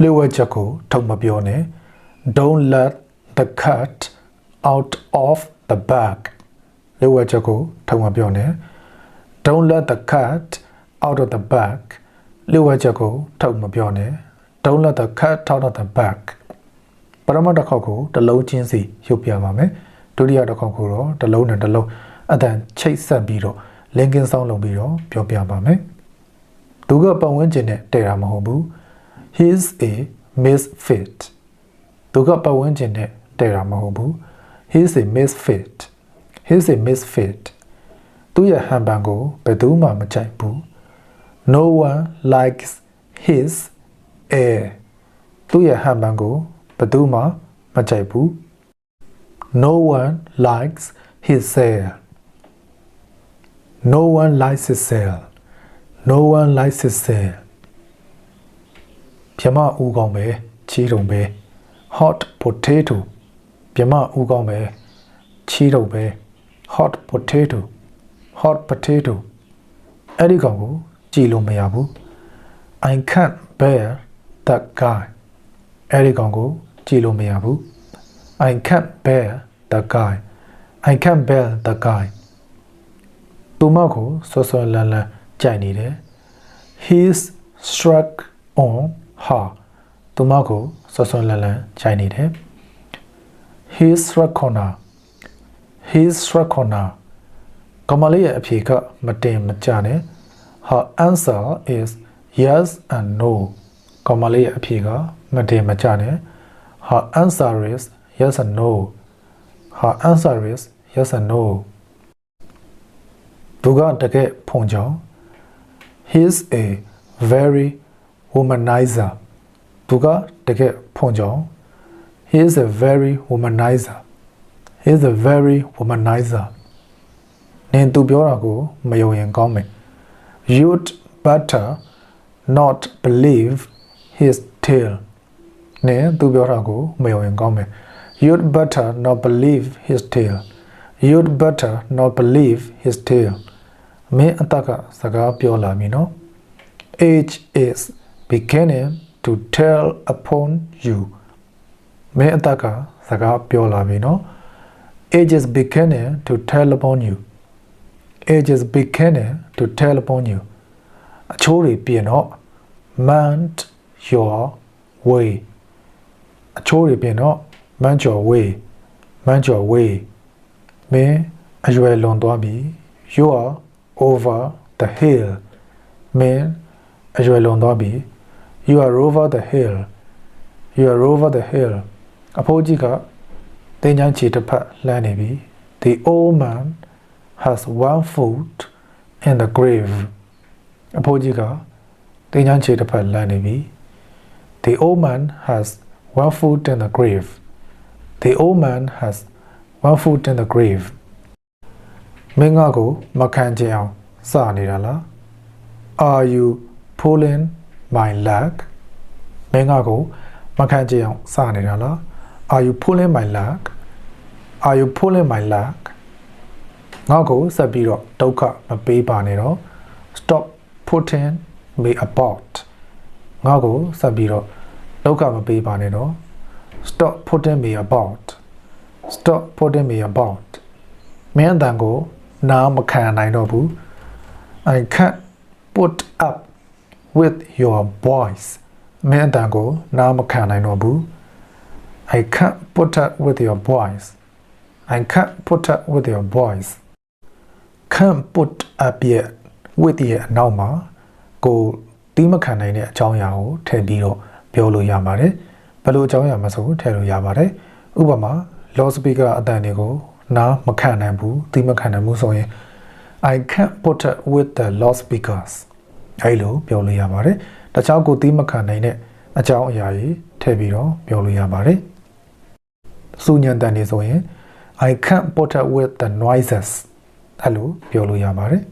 လျှို့ဝှက်ချက်ကိုထုတ်မပြောနဲ့ don't let the cat out of the bag လျှို့ဝှက်ချက်ကိုထုတ်မပြောနဲ့ don't let the cat out of the bag လျှို့ဝှက်ချက်ကိုထုတ်မပြောနဲ့ don't let the cat out of the bag ပထမတစ်ခေါက်ကိုတစ်လုံးချင်းစီရုပ်ပြပါမယ်ဒုတိယတစ်ခေါက်ကိုတော့တစ်လုံးနဲ့တစ်လုံးအတန်ချိတ်ဆက်ပြီးတော့ linking sound လုပ်ပြီးတော့ပြောပြပါမယ်သူကပတ်ဝန်းကျင်နဲ့တည်တာမဟုတ်ဘူး he is a misfit သူကပတ်ဝန်းကျင်နဲ့တည်တာမဟုတ်ဘူး he is a misfit he is a misfit သူ့ရဲ့ဟန်ပန်ကိုဘယ်သူမှမကြိုက်ဘူး no one likes his air သူ့ရဲ့ဟန်ပန်ကိုဘယ်သူမှမကြိုက်ဘူး no one likes his air no one likes his air no one likes his air ပြမဦးကောင်းပဲချီးတုံပဲ hot potato ပြမဦးကောင်းပဲချီးတုံပဲ hot potato hot potato အဲ့ဒီကောင်ကိုကြည်လို့မရဘူး I can't bear that guy အဲ့ဒီကောင်ကိုကြည်လို့မရဘူး I can't bear that guy I can't bear that guy သူမကိုဆွဆွလန်းလန်းကြိုက်နေတယ် he's struck on her သူမကိုဆွဆွလန်းလန်းကြိုက်နေတယ် he's struck on her he's struck on her ကမလေးရဲ့အဖြေကမတင်မကြနဲ့ her answer is yes and no ကမလေးရဲ့အဖြေကမတင်မကြနဲ့ her answer is yes and no her answer is yes and no သူကတကယ်ဖုန်ကြောင် he is a very womanizer သူကတကယ်ဖုန်ကြောင် he is a very womanizer he is a very womanizer နင်သူပြောတာကိုမယုံရင်ကောင်းမယ် you'd better not believe his tale နင်သူပြောတာကိုမယုံရင်ကောင်းမယ် you'd better not believe his tale you'd better not believe his tale မင်းအတက်ကစကားပြောလာပြီနော် age is beginning to tell upon you မင်းအတက်ကစကားပြောလာပြီနော် age is beginning to tell upon you age is beginning to tell upon you အချိုးတွေပြင်တော့ mount your way အချိုးတွေပြင်တော့ mount your way mount your way မင်းအရွယ်လွန်သွားပြီ you are over the hill မင်းအရွယ်လွန်သွားပြီ you are over the hill you are over the hill အဖိုးကြီးကတင်ချမ်းချီတစ်ဖက်လှမ်းနေပြီ the old man has one foot in the grave အဖိုးကြီးကတင်ချမ်းချီတစ်ဖက်လှမ်းနေပြီ the old man has one foot in the grave the old man has one foot in the grave မင်းငါကိုမခံချင်အောင်စနေတာလား are you pulling my leg မင်းငါကိုမခံချင်အောင်စနေတာလား are you pulling my leg are you pulling my leg ငါ့ကိုဆက်ပြီးတော့ဒုက္ခမပေးပါနဲ့တော့ stop putting me about ငါ့ကိုဆက်ပြီးတော့ဒုက္ခမပေးပါနဲ့တော့ stop putting me about stop putting me about မင်းအတန်ကိုနားမခံနိုင်တော့ဘူး I can't put up with your voice မင်းအတန်ကိုနားမခံနိုင်တော့ဘူး I can't put up with your voice I can't put up with your voice can't put up yet with ရဲ့အနောက်မှာကိုတီးမခံနိုင်တဲ့အကြောင်းအရာကိုထည့်ပြီးတော့ပြောလို့ရပါတယ်ဘယ်လိုအကြောင်းအရာမဆိုထည့်လို့ရပါတယ်ဥပမာ loud speaker အတန်တွေကိုနားမခံနိုင်ဘူးတီးမခံနိုင်ဘူးဆိုရင် I can't put up with the loud speakers အဲ့လိုပြောလို့ရပါတယ်တခြားကိုတီးမခံနိုင်တဲ့အကြောင်းအရာကြီးထည့်ပြီးတော့ပြောလို့ရပါတယ်စူညံတန်နေဆိုရင် I can't put up with the noises အဲ့လိုပြောလို့ရပါတယ်